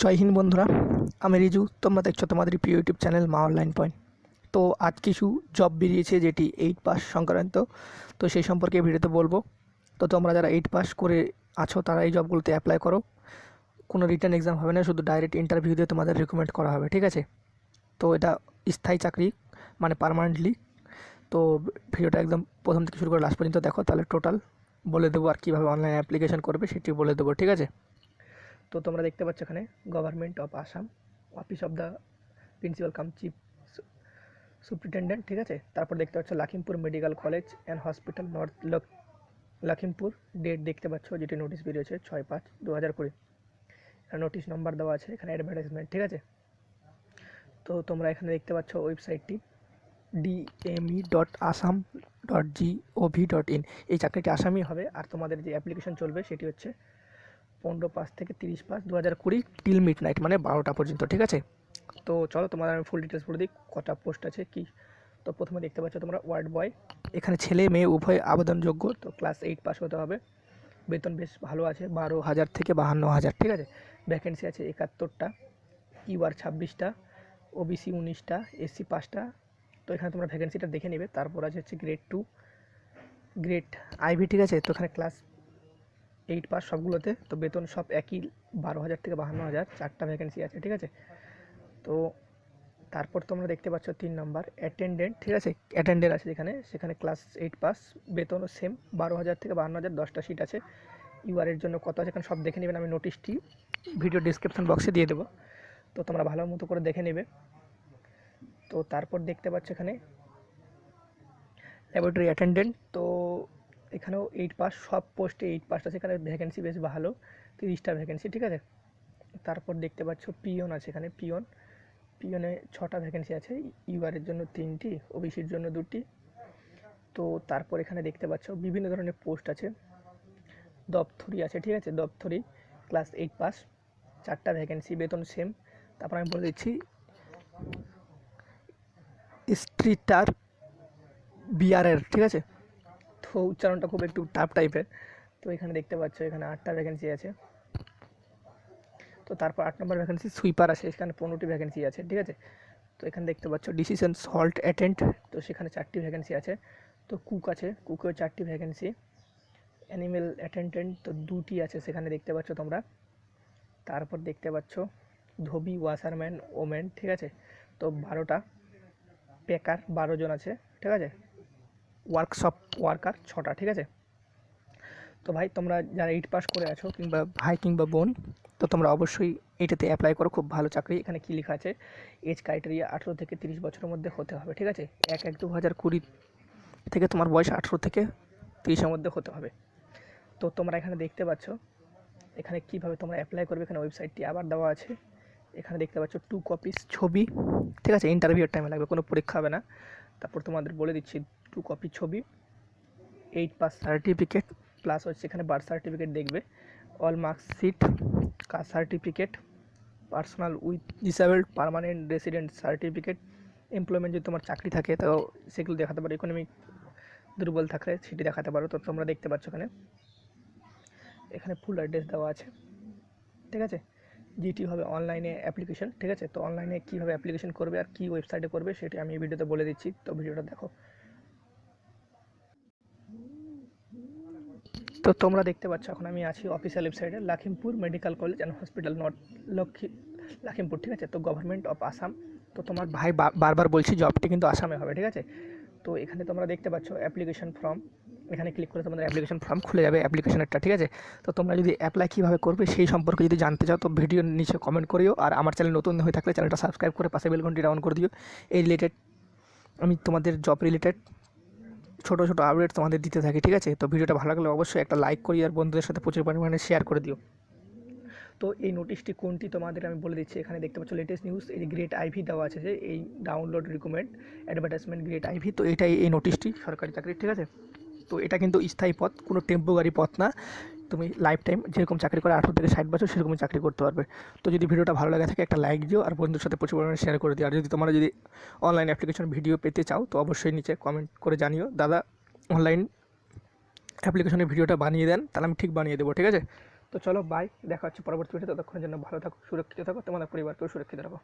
জয় হিন্দ বন্ধুরা, আমি রিজু, তোমরা দেখছ তোমাদের প্রিয় YouTube channel Maa Online Point. তো আজ কিছু জব বেরিয়েছে যেটি এইট পাস সংক্রান্ত, তো সেই সম্পর্কে ভিডিওতে বলব। তো তোমরা যারা এইট পাস করে আছো, তারা এই জবগুলোতে অ্যাপ্লাই করো। কোনো রিটার্ন এক্সাম হবে না, শুধু ডাইরেক্ট ইন্টারভিউ দিয়ে তোমাদের রিকমেন্ড করা হবে, ঠিক আছে? তো এটা স্থায়ী চাকরি মানে পারমানেন্টলি তো ভিডিওটা একদম প্রথম থেকে শুরু করে লাস্ট পর্যন্ত দেখো, তাহলে টোটাল বলে দেবো আর কীভাবে অনলাইন অ্যাপ্লিকেশন করবে, সেটি বলে দেবো, ঠিক আছে? তো তোমরা দেখতে পাচ্ছ এখানে government of Assam office of the principal cum chief superintendent ঠিক আছে? তারপর দেখতে পাচ্ছ Lakhimpur medical college and hospital north Lakhimpur date দেখতে পাচ্ছ যেটি নোটিশ বেরিয়েছে ছয় পাঁচ দু হাজার কুড়ি নোটিশ নম্বর দেওয়া আছে, এখানে অ্যাডভার্টাইজমেন্ট ঠিক আছে? তো তোমরা এখানে দেখতে পাচ্ছ ওয়েবসাইটটি DME dot Assam dot GOV dot in এই চাকরিটি আসামই হবে, আর তোমাদের যে অ্যাপ্লিকেশন চলবে সেটি হচ্ছে পনেরো পাঁচ থেকে তিরিশ পাঁচ দু হাজার কুড়ি টিল মিড নাইট মানে বারোটা পর্যন্ত, ঠিক আছে? তো চলো, তোমাদের আমি ফুল ডিটেলস বলে দিই, কটা পোস্ট আছে, কি? তো প্রথমে দেখতে পাচ্ছ তোমরা ওয়ার্ড বয় এখানে ছেলে, মেয়ে, উভয় আবেদনযোগ্য, তো ক্লাস এইট পাস হতে হবে। বেতন বেশ ভালো আছে, বারো হাজার থেকে বাহান্ন হাজার, ঠিক আছে? ভ্যাকেন্সি আছে একাত্তরটা ইউআর ছাব্বিশটা ওবিসি উনিশটা এসসি পাঁচটা। তো এখানে তোমরা ভ্যাকেন্সিটা দেখে নেবে, তারপর আছে হচ্ছে গ্রেড টু গ্রেড আইভি ঠিক আছে? তো এখানে ক্লাস এইট পাস সবগুলোতে, তো বেতন সব একই বারো হাজার থেকে বাহান্ন হাজার, চারটা ভ্যাকেন্সি আছে, ঠিক আছে? তো তারপর তোমরা দেখতে পাচ্ছ তিন নাম্বার অ্যাটেন্ডেন্ট ঠিক আছে? অ্যাটেন্ডেন্ট আছে যেখানে, সেখানে ক্লাস এইট পাস বেতনও সেম বারো হাজার থেকে বাহান্ন হাজার, দশটা সিট আছে। ইউআরের জন্য কত আছে, এখানে সব দেখে নেবেন আমি নোটিশটি ভিডিও ডিসক্রিপশন বক্সে দিয়ে দেবো। তো তোমরা ভালো মতো করে দেখে নেবে। তো তারপর দেখতে পাচ্ছ এখানে ল্যাবরেটরি অ্যাটেন্ডেন্ট তো এখানেও এইট পাস সব পোস্টে এইট পাস আছে। এখানে ভ্যাকেন্সি বেশ ভালো, তিরিশটা ভ্যাকেন্সি ঠিক আছে? তারপর দেখতে পাচ্ছ পিওন আছে এখানে পিওন পিওনে ছটা ভ্যাকেন্সি আছে ইউআরের জন্য তিনটি ওবিসির জন্য দুটি। তো তারপর এখানে দেখতে পাচ্ছ বিভিন্ন ধরনের পোস্ট আছে। দপ্তরি আছে, ঠিক আছে? দপ্তরি ক্লাস এইট পাস চারটা ভ্যাকেন্সি বেতন সেম তারপর আমি বলে দিচ্ছি স্ট্রিটার বিআরের ঠিক আছে? তো উচ্চারণটা খুব একটু টাফ টাইপের। তো এখানে দেখতে পাচ্ছ, এখানে আটটা ভ্যাকেন্সি আছে। তো তারপর আট নম্বর ভ্যাকেন্সি সুইপার আছে, এখানে পনেরোটি ভ্যাকেন্সি আছে, ঠিক আছে? তো এখানে দেখতে পাচ্ছ ডিসিশন সল্ট অ্যাটেন্ট তো সেখানে চারটি ভ্যাকেন্সি আছে। তো কুক আছে কুকেও চারটি ভ্যাকেন্সি অ্যানিমেল অ্যাটেন্ডেন্ট তো দুটি আছে সেখানে দেখতে পাচ্ছ তোমরা। তারপর দেখতে পাচ্ছ, ধোবি ওয়াশারম্যান ওমেন ঠিক আছে? তো বারোটা। পেকার বারো জন আছে, ঠিক আছে? ওয়ার্কশপ ওয়ার্কার ছটা, ঠিক আছে? তো ভাই, তোমরা যারা এইট পাস করে আছো কিংবা ভাই কিংবা বোন, তো তোমরা অবশ্যই এটাতে অ্যাপ্লাই করো, খুব ভালো চাকরি। এখানে কী লেখা আছে? এজ ক্রাইটেরিয়া আঠেরো থেকে তিরিশ বছরের মধ্যে হতে হবে, ঠিক আছে? এক এক দু হাজার কুড়ি থেকে তোমার বয়স আঠেরো থেকে তিরিশের মধ্যে হতে হবে। তো তোমরা এখানে দেখতে পাচ্ছ, এখানে কীভাবে তোমরা অ্যাপ্লাই করবে, এখানে ওয়েবসাইটটি আবার দেওয়া আছে। এখানে দেখতে পাচ্ছ টু কপিস ছবি, ঠিক আছে? ইন্টারভিউর টাইমে লাগবে, কোনো পরীক্ষা হবে না। তারপর তোমাদের বলে দিচ্ছি টু কপি ছবি এইট পাস সার্টিফিকেট প্লাস হচ্ছে এখানে বার্থ সার্টিফিকেট দেখবে। All marksheet caste certificate personal with disabled permanent resident certificate employment যদি তোমার চাকরি থাকে তো সেগুলো দেখাতে পারো। ইকোনমিক দুর্বল থাকলে সেটি দেখাতে পারো। তো তোমরা দেখতে পাচ্ছ এখানে। এখানে ফুল অ্যাড্রেস দেওয়া আছে। ঠিক আছে? যেটি হবে অনলাইনে অ্যাপ্লিকেশন ঠিক আছে? তো অনলাইনে কীভাবে অ্যাপ্লিকেশন করবে আর কী ওয়েবসাইটে করবে সেটি আমি ভিডিওতে বলে দিচ্ছি। তো ভিডিওটা দেখো। তো তোমরা দেখতে পাচ্ছ, এখন আমি আছি অফিসিয়াল ওয়েবসাইটে Lakhimpur medical college and hospital north Lakshmi, Lakhimpur, ঠিক আছে? তো গভর্নমেন্ট অফ আসাম তো তোমার ভাই বারবার বলছি জবটি কিন্তু আসামে হবে, ঠিক আছে? তো এখানে তোমরা দেখতে পাচ্ছ অ্যাপ্লিকেশন ফর্ম এখানে ক্লিক করে তোমাদের অ্যাপ্লিকেশন ফর্ম খুলে যাবে অ্যাপ্লিকেশনেরটা ঠিক আছে? তো তোমরা যদি অ্যাপ্লাই কীভাবে করবে সেই সম্পর্কে যদি জানতে চাও, তো ভিডিও নিচে কমেন্ট করিও, আর আমার চ্যানেল নতুন হয়ে থাকলে চ্যানেলটা সাবস্ক্রাইব করে পাশে বেলঘন্টিটা অন করে দিও। এই রিলেটেড আমি তোমাদের জব রিলেটেড ছোটো ছোটো আপডেট তোমাদের দিতে থাকি, ঠিক আছে? তো ভিডিওটা ভালো লাগলে অবশ্যই একটা লাইক করি আর বন্ধুদের সাথে প্রচুর পরিমাণে শেয়ার করে দিও। তো এই নোটিশটি কোনটি তোমাদের আমি বলে দিচ্ছি, এখানে দেখতে পাচ্ছ লেটেস্ট নিউজ এই যে গ্রেট আইভি দেওয়া আছে যে, এই download recommend advertisement great ivy তো এটাই এই নোটিশটি সরকারি চাকরির, ঠিক আছে? তো এটা কিন্তু স্থায়ী পথ, কোনো টেম্পোরারি পথ না। তুমি লাইফ টাইম যেরকম চাকরি করে আঠারো থেকে ষাট বছর সেরকমই চাকরি করতে পারবে। তো যদি ভিডিওটা ভালো লাগে থাকে একটা লাইক দিও আর বন্ধুর সাথে প্রচুর পরিমাণে শেয়ার করে দিও। আর যদি তোমরা যদি অনলাইন অ্যাপ্লিকেশন ভিডিও পেতে চাও, তো অবশ্যই নিচে কমেন্ট করে জানিও। দাদা অনলাইন অ্যাপ্লিকেশনের ভিডিওটা বানিয়ে দেন, তাহলে আমি ঠিক বানিয়ে দেবো, ঠিক আছে? তো চলো বাই দেখা হচ্ছে পরবর্তী ভিডিও ততক্ষণের জন্য ভালো থাকো, সুরক্ষিত থাকো, তোমাদের পরিবারকেও সুরক্ষিত রাখো।